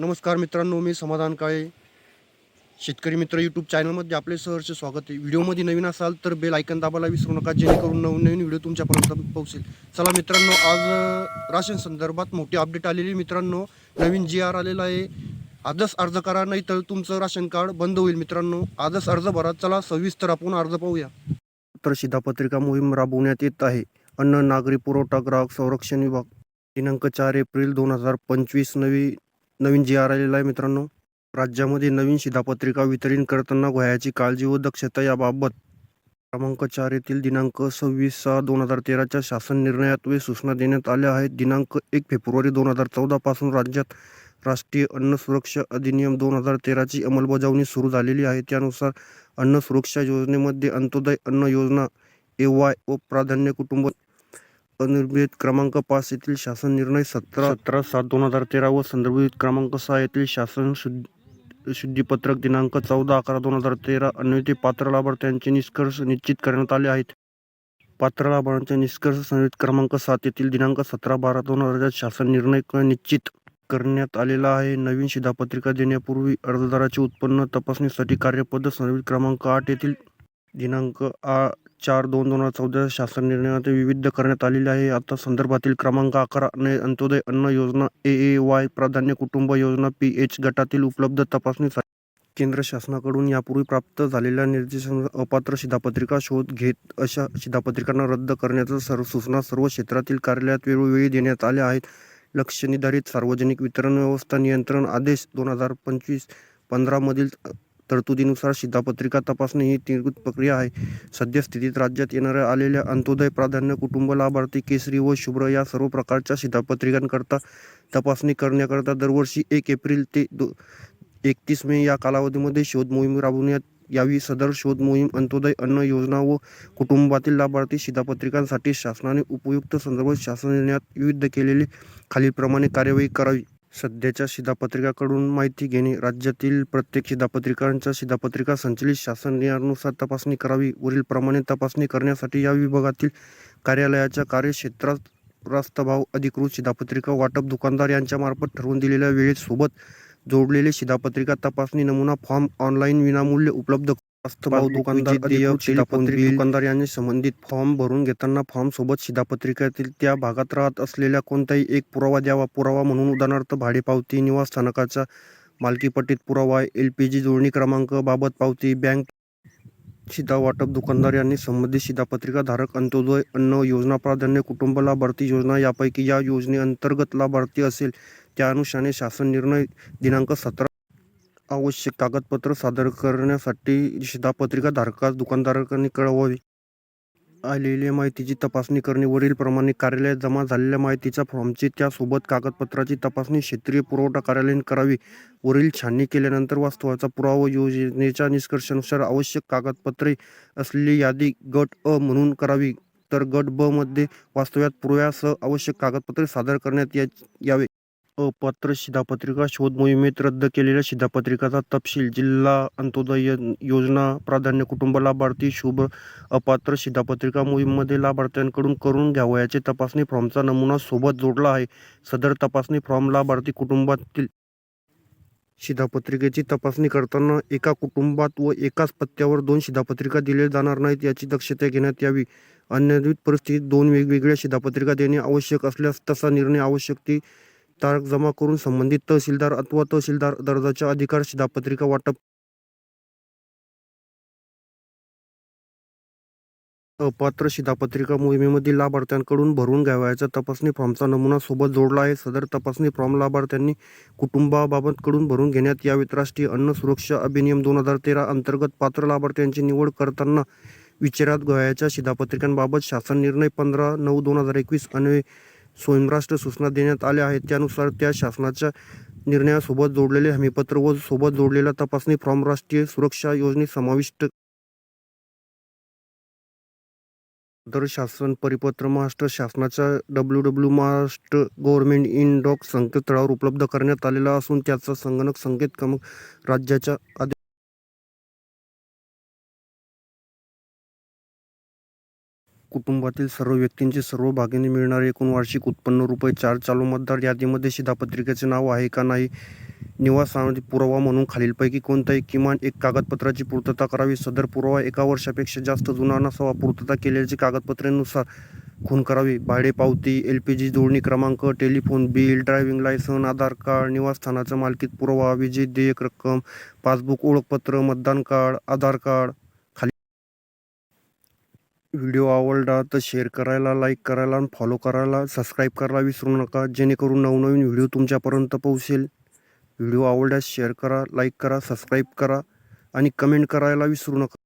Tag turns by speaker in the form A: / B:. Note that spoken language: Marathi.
A: नमस्कार मित्रांनो मी समाधान काळे. शेतकरी मित्र यूट्यूब चॅनलमध्ये आपले सहर्ष स्वागत आहे. व्हिडिओमध्ये नवीन असाल तर बेल आयकन दाबायला विसरू नका जेणेकरून नवीन नवीन व्हिडिओ तुमच्यापर्यंत पोहोचेल. चला मित्रांनो आज राशन संदर्भात मोठी अपडेट आलेली मित्रांनो. नवीन जी आर आलेला आहे. आजच अर्ज करा नाही तर तुमचं राशन कार्ड बंद होईल मित्रांनो. आजच अर्ज भरा. चला सविस्तर आपण अर्ज पाहूया. तर शिधापत्रिका मोहीम राबवण्यात येत आहे. अन्न नागरी पुरवठा ग्राहक संरक्षण विभाग. दिनांक चार एप्रिल दोन हजार पंचवीस नवी नवीन जी आर आलेला आहे मित्रांनो. राज्यामध्ये नवीन शिधापत्रिका वितरण करताना वयाची काळजी व दक्षता याबाबत क्रमांक चार येथील दिनांक सव्वीस सहा दोन हजार तेराच्या शासन निर्णयात वे सूचना देण्यात आल्या आहेत. दिनांक एक फेब्रुवारी दोन हजार चौदापासून राज्यात राष्ट्रीय अन्न सुरक्षा अधिनियम दोन हजार तेराची अंमलबजावणी सुरू झालेली आहे. त्यानुसार अन्न सुरक्षा योजनेमध्ये अंत्योदय अन्न योजना ए वाय व प्राधान्य कुटुंब अनुर्भित क्रमांक पाच येथील शासन निर्णय सतरा सतरा सात दोन हजार तेरा व संदर्भित क्रमांक सहा येथील शासन शुद्ध शुद्धीपत्रक दिनांक चौदा अकरा दोन हजार तेरा अन्वये पात्र लाभार्थ्यांचे निष्कर्ष निश्चित करण्यात आले आहेत. पात्र लाभार्थ्यांचे निष्कर्ष संयुक्त क्रमांक सात येथील दिनांक सतरा बारा दोन हजार शासन निर्णय निश्चित करण्यात आलेला आहे. नवीन शिधापत्रिका देण्यापूर्वी अर्जदाराचे उत्पन्न तपासणीसाठी कार्यपद्धत संदर्भित क्रमांक आठ येथील दिनांक आ चार दोन दोन हजार चौदा शासन निर्णयात विविध करण्यात आलेले आहे. आता संदर्भातील क्रमांक अकरा ने अंत्योदय अन्न योजना ए ए वाय प्राधान्य कुटुंब योजना पी एच गटातील उपलब्ध तपासणीसाठी केंद्र शासनाकडून यापूर्वी प्राप्त झालेल्या निर्देशांचा अपात्र शिधापत्रिका शोध घेत अशा शिधापत्रिकांना रद्द करण्याच्या सर्व सूचना सर्व क्षेत्रातील कार्यालयात वेळोवेळी देण्यात आल्या आहेत. लक्ष निर्धारित सार्वजनिक वितरण व्यवस्था नियंत्रण आदेश दोन हजार पंचवीस पंधरामधील तरतुदीनुसार शिधापत्रिका तपासणी ही तिरगुत प्रक्रिया आहे. सद्यस्थितीत राज्यात येणाऱ्या आलेल्या अंत्योदय प्राधान्य कुटुंब लाभार्थी केसरी व शुभ्र या सर्व प्रकारच्या शिधापत्रिकांकरता तपासणी करण्याकरता दरवर्षी एक एप्रिल ते दो एकतीस मे या कालावधीमध्ये शोध मोहीम राबवण्यात यावी. सदर शोध मोहीम अंत्योदय अन्न योजना व कुटुंबातील लाभार्थी शिधापत्रिकांसाठी शासनाने उपयुक्त संदर्भ शासन निर्णयात विविध केलेली खालीलप्रमाणे कार्यवाही करावी. सध्याच्या शिधापत्रिकाकडून माहिती घेणे राज्यातील प्रत्येक शिधापत्रिकांच्या शिधापत्रिका संचलित शासन तपासणी करावी. वरील प्रमाणे तपासणी करण्यासाठी या विभागातील कार्यालयाच्या कार्यक्षेत्रात रास्तभाव अधिकृत शिधापत्रिका वाटप दुकानदार यांच्यामार्फत ठरवून दिलेल्या वेळेत सोबत जोडलेले शिधापत्रिका तपासणी नमुना फॉर्म ऑनलाईन विनामूल्य उपलब्ध रास्तभाव दुकानदार अधिकृत शिधापत्रिका दुकानदार यांनी संबंधित फॉर्म भरून घेताना फॉर्म सोबत शिधापत्रिकेतील त्या भागात राहत असलेल्या कोणताही एक पुरावा द्यावा. पुरावा म्हणून उदाहरणार्थ भाडे पावती निवास स्थानकाचा मालकीपट्टीत पुरावा एल पी जी जोडणी क्रमांक बाबत पावती बँक शिधा वाटप दुकानदार यांनी संबंधित शिधापत्रिका धारक अंत्योदय अन्न योजना प्राधान्य कुटुंब लाभार्थी योजना यापैकी या योजनेअंतर्गत लाभार्थी असेल. त्या अनुषाने शासन निर्णय दिनांक सतरा आवश्यक कागदपत्र सादर करण्यासाठी शिधापत्रिका धारकास दुकानदारांनी कळवावी. आलेल्या माहितीची तपासणी करणे. वरीलप्रमाणे कार्यालयात जमा झालेल्या माहितीच्या फॉर्मची त्यासोबत कागदपत्राची तपासणी क्षेत्रीय पुरवठा कार्यालयाने करावी. वरील छाननी केल्यानंतर वास्तवाचा पुरावा योजनेच्या निष्कर्षानुसार आवश्यक कागदपत्रे असलेली यादी गट अ म्हणून करावी. तर गट ब मध्ये वास्तव्यात पुराव्यासह आवश्यक कागदपत्रे सादर करण्यात या यावे. अपात्र शिधापत्रिका शोध मोहिमेत रद्द केलेल्या शिधापत्रिकाचा तपशील जिल्हा अंत्योदय योजना प्राधान्य कुटुंब लाभार्थी शुभ अपात्र शिधापत्रिका मोहीममध्ये लाभार्थ्यांकडून करून घ्यावयाचे तपासणी फॉर्मचा नमुना सोबत जोडला आहे. सदर तपासणी फॉर्म लाभार्थी कुटुंबातील शिधापत्रिकेची तपासणी करताना एका कुटुंबात व एकाच पत्त्यावर दोन शिधापत्रिका दिले जाणार नाहीत याची दक्षता घेण्यात यावी. अन्यथा परिस्थितीत दोन वेगवेगळ्या शिधापत्रिका देणे आवश्यक असल्यास तसा निर्णय आवश्यक ती तारक जमा करून संबंधित तहसीलदार अथवा तहसीलदार दर्जाच्या अधिकार शिधापत्रिका वाटप अपात्र शिधापत्रिका मोहिमेमधील लाभार्थ्यांकडून भरून घ्यावयाच्या तपासणी फॉर्मचा नमुना सोबत जोडला आहे. सदर तपासणी फॉर्म लाभार्थ्यांनी कुटुंबाबाबतकडून भरून घेण्यात यावेत. राष्ट्रीय अन्न सुरक्षा अधिनियम दोन हजार तेरा अंतर्गत पात्र लाभार्थ्यांची निवड करताना विचारात घ्यावयाच्या शिधापत्रिकांबाबत शासन निर्णय पंधरा नऊ दोन हजार एकवीस अन्वये स्वयंराष्ट्र सूचना देण्यात आल्या आहेत. त्यानुसार त्या शासनाच्या निर्णयासोबत जोडलेले हमीपत्र व सोबत जोडलेला तपासणी फॉर्म राष्ट्रीय सुरक्षा योजनेत समाविष्ट दर शासन परिपत्र महाराष्ट्र शासनाच्या W W Maharashtra government in doc संकेतस्थळावर उपलब्ध करण्यात आलेला असून त्याचा संगणक संकेत क्रमांक राज्याच्या कुटुंबातील सर्व व्यक्तींचे सर्व भागाने मिळणारे एकूण वार्षिक उत्पन्न रुपये चार चालू मतदार यादीमध्ये शिधापत्रिकेचे नाव आहे का नाही? निवासामध्ये पुरावा म्हणून खालीलपैकी कोणताही किमान एक कागदपत्राची पूर्तता करावी? सदर पुरावा एका वर्षापेक्षा जास्त जुना नसावा. पूर्तता केलेल्या कागदपत्रेनुसार खून करावी. भाडे पावती एल पी जी जोडणी क्रमांक telephone bill driving licence Aadhaar card निवासस्थानाचा मालकीत पुरावा विजय देयक रक्कम पासबुक ओळखपत्र मतदान कार्ड आधार कार्ड व्हिडिओ आवडला तर शेअर करायला लाईक करायला आणि फॉलो करायला सबस्क्राईब करायला विसरू नका. जेणेकरून नवनवीन व्हिडिओ तुमच्यापर्यंत पोहोचेल. व्हिडिओ आवडल्यास शेअर करा लाईक करा सबस्क्राईब करा आणि कमेंट करायला विसरू नका.